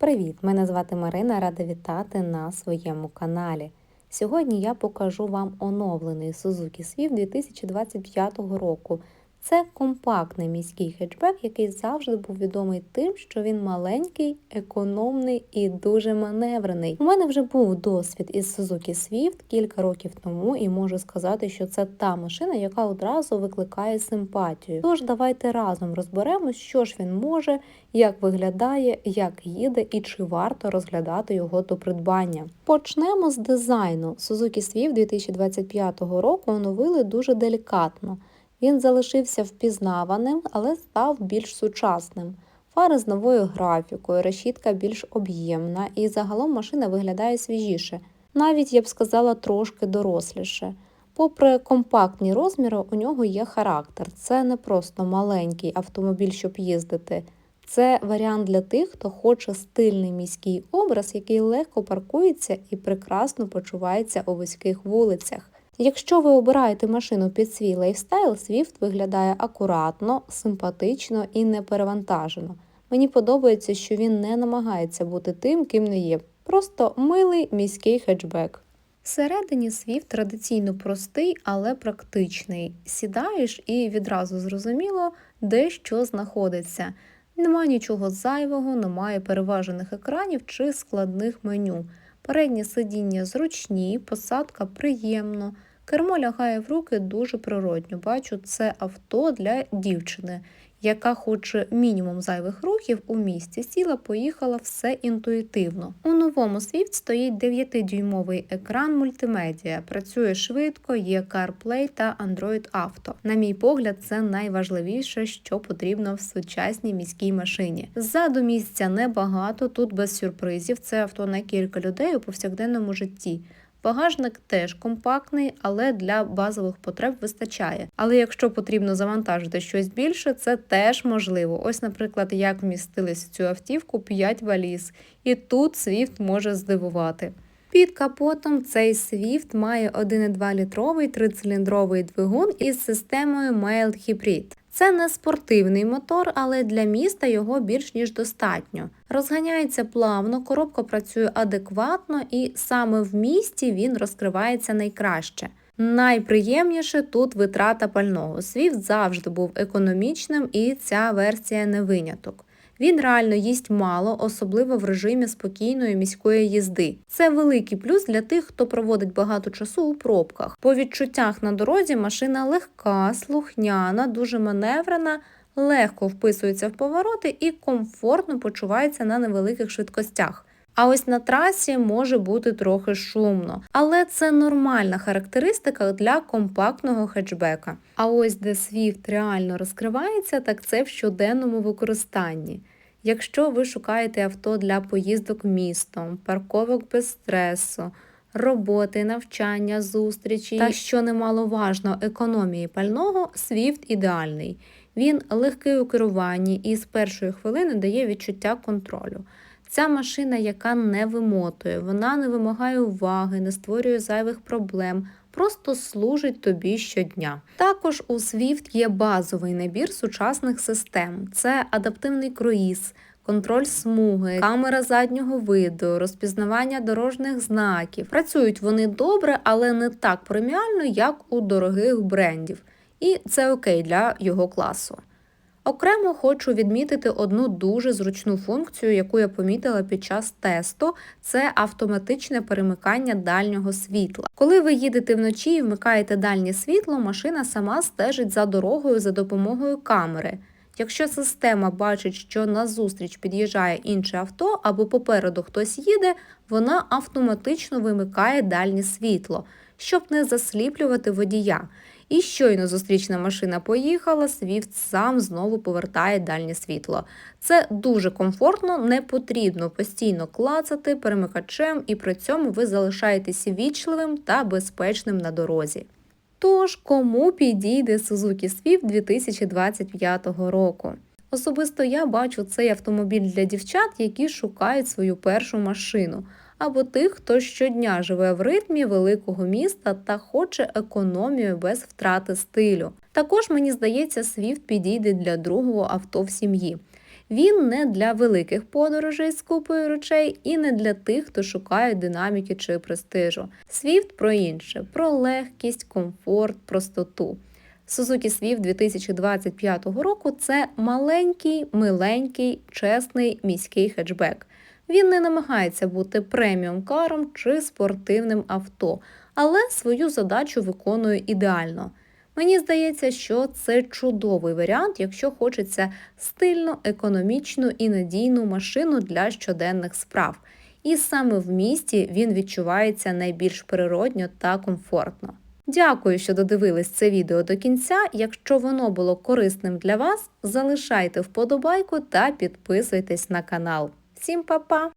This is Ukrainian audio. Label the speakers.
Speaker 1: Привіт! Мене звати Марина, рада вітати на своєму каналі. Сьогодні я покажу вам оновлений Suzuki Swift 2025 року. Це компактний міський хетчбек, який завжди був відомий тим, що він маленький, економний і дуже маневрений. У мене вже був досвід із Suzuki Swift кілька років тому, і можу сказати, що це та машина, яка одразу викликає симпатію. Тож давайте разом розберемось, що ж він може, як виглядає, як їде і чи варто розглядати його до придбання. Почнемо з дизайну. Suzuki Swift 2025 року оновили дуже делікатно. Він залишився впізнаваним, але став більш сучасним. Фари з новою графікою, решітка більш об'ємна і загалом машина виглядає свіжіше, навіть я б сказала трошки доросліше. Попри компактні розміри, у нього є характер. Це не просто маленький автомобіль, щоб їздити. Це варіант для тих, хто хоче стильний міський образ, який легко паркується і прекрасно почувається у вузьких вулицях. Якщо ви обираєте машину під свій лайфстайл, Swift виглядає акуратно, симпатично і неперевантажено. Мені подобається, що він не намагається бути тим, ким не є. Просто милий міський хетчбек. Всередині Swift традиційно простий, але практичний. Сідаєш і відразу зрозуміло, де що знаходиться. Немає нічого зайвого, немає переважених екранів чи складних меню. Переднє сидіння зручні, посадка приємно. Кермо лягає в руки дуже природньо. Бачу, це авто для дівчини, яка хоче мінімум зайвих рухів у місті. Сіла, поїхала все інтуїтивно. У новому Swift стоїть 9-дюймовий екран мультимедіа. Працює швидко, є CarPlay та Android Auto. На мій погляд, це найважливіше, що потрібно в сучасній міській машині. Ззаду місця небагато, тут без сюрпризів. Це авто на кілька людей у повсякденному житті. Багажник теж компактний, але для базових потреб вистачає. Але якщо потрібно завантажити щось більше, це теж можливо. Ось, наприклад, як вмістились в цю автівку 5 валіз, і тут Swift може здивувати. Під капотом цей Swift має 1,2 літровий трициліндровий двигун із системою Mild Hybrid. Це не спортивний мотор, але для міста його більш ніж достатньо. Розганяється плавно, коробка працює адекватно і саме в місті він розкривається найкраще. Найприємніше тут витрата пального. Свіфт завжди був економічним, і ця версія не виняток. Він реально їсть мало, особливо в режимі спокійної міської їзди. Це великий плюс для тих, хто проводить багато часу у пробках. По відчуттях на дорозі машина легка, слухняна, дуже маневрена, легко вписується в повороти і комфортно почувається на невеликих швидкостях. А ось на трасі може бути трохи шумно, але це нормальна характеристика для компактного хетчбека. А ось де Swift реально розкривається, так це в щоденному використанні. Якщо ви шукаєте авто для поїздок містом, парковок без стресу, роботи, навчання, зустрічі та, що немаловажно, економії пального, Swift ідеальний. Він легкий у керуванні і з першої хвилини дає відчуття контролю. Ця машина, яка не вимотує, вона не вимагає уваги, не створює зайвих проблем, просто служить тобі щодня. Також у Swift є базовий набір сучасних систем: це адаптивний круїз. Контроль смуги, камера заднього виду, розпізнавання дорожніх знаків. Працюють вони добре, але не так преміально, як у дорогих брендів. І це окей для його класу. Окремо хочу відмітити одну дуже зручну функцію, яку я помітила під час тесту: це автоматичне перемикання дальнього світла. Коли ви їдете вночі і вмикаєте дальнє світло, машина сама стежить за дорогою за допомогою камери. Якщо система бачить, що назустріч під'їжджає інше авто або попереду хтось їде, вона автоматично вимикає дальнє світло, щоб не засліплювати водія. І щойно зустрічна машина поїхала, Swift сам знову повертає дальнє світло. Це дуже комфортно, не потрібно постійно клацати перемикачем, і при цьому ви залишаєтеся вічливим та безпечним на дорозі. Тож, кому підійде Suzuki Swift 2025 року? Особисто я бачу цей автомобіль для дівчат, які шукають свою першу машину або тих, хто щодня живе в ритмі великого міста та хоче економію без втрати стилю. Також мені здається, Swift підійде для другого авто в сім'ї. Він не для великих подорожей з купою речей і не для тих, хто шукає динаміки чи престижу. Swift про інше, про легкість, комфорт, простоту. Suzuki Swift 2025 року це маленький, миленький, чесний міський хетчбек. Він не намагається бути преміум каром чи спортивним авто, але свою задачу виконує ідеально. Мені здається, що це чудовий варіант, якщо хочеться стильну, економічну і надійну машину для щоденних справ. І саме в місті він відчувається найбільш природньо та комфортно. Дякую, що додивились це відео до кінця. Якщо воно було корисним для вас, залишайте вподобайку та підписуйтесь на канал. Всім па-па!